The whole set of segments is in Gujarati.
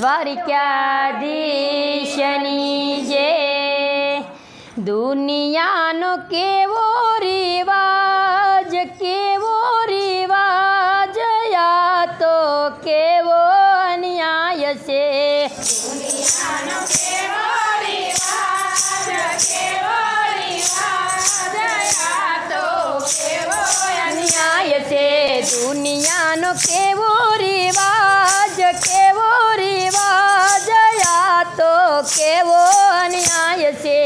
દ્વારિકાધીશની જે દુનિયાનો કેવો રિવાજ કેવો રિવાજ યા તો કેવો અન્યાય છે? અન્યાય કેવો ન્યાય છે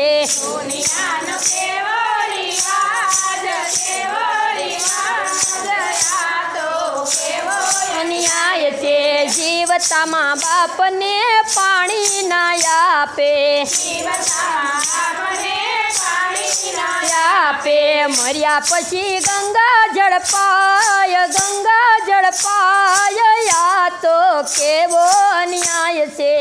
ન્યાય છે જીવતામાં બાપને પાણી ના આપે. આપે મર્યા પછી ગંગા જળપાય ગંગા જળપાય યા તો કેવો અન્યાય છે?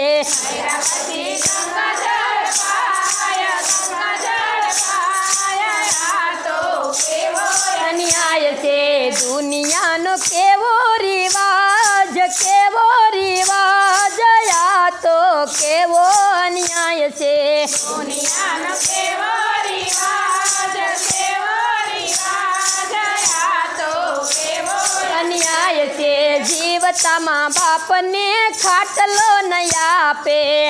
જીવતામાં બાપને ખાટલો ન આપે.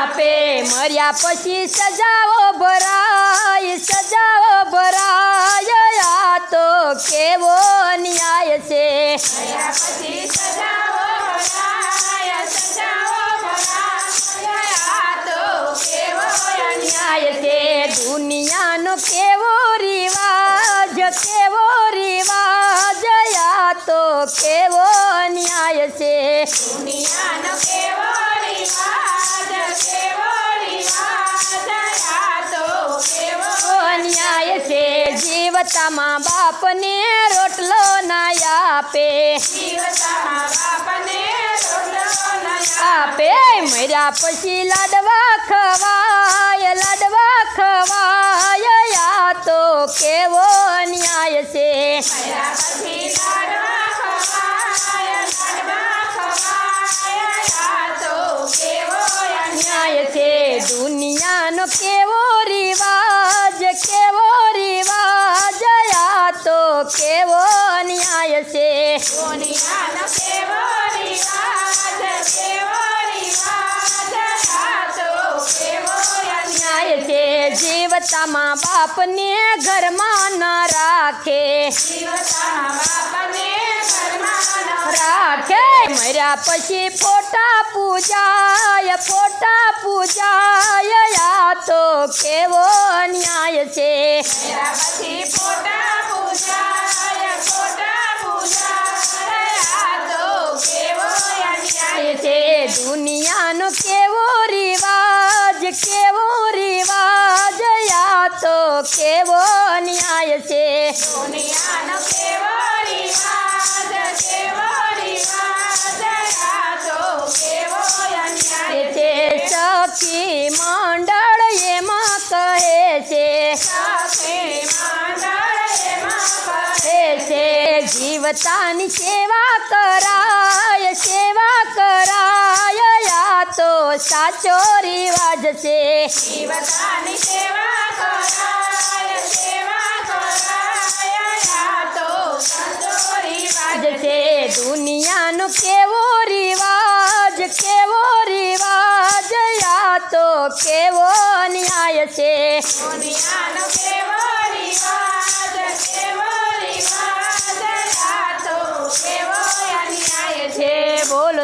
આપે. મર્યા પછી સજાઓ ભરાય સજાઓ ભરાય. આ તો કેવો ન્યાય છે. ન્યાય છે. દુનિયાનો કેવો રિવાજ કેવો રિવાજ યા તો કેવો અન્યાય છે? દુનિયાનો કેવો રિવાજ કેવો આ અન્યાય છે? જીવતામાં બાપને રોટલો ના આપે. આપે મર્યા પછી લાડવા ખવાય લાડવા ખવાય યા તો કેવો અન્યાય છે આ અન્યાય દુનિયાનો કેવો રિવાજ કેવો રિવાજ યા તો કેવો અન્યાય છે. દુનિયાનો કેવો જીવતામાં બાપને ઘરમાં ન રાખે. રાખે. મર્યા પછી ફોટા પૂજાય ફોટા પૂજાય, આ તો કેવો ન્યાય છે. પછી ફોટા કેવો ન્યાય છે? દુનિયાનો કેવો રિવાજ કેવો રિવાજ આ કેવો અન્યાય છે સખી મંડળ એમાં કહે છે. મંડળ એમાં જીવતાની સેવા કરાય સેવા કરાય. સાચો રિવાજ છે જીવતાની સેવા કરાય સેવા કરાય આ તો સાચો રિવાજ છે દુનિયાનો કેવો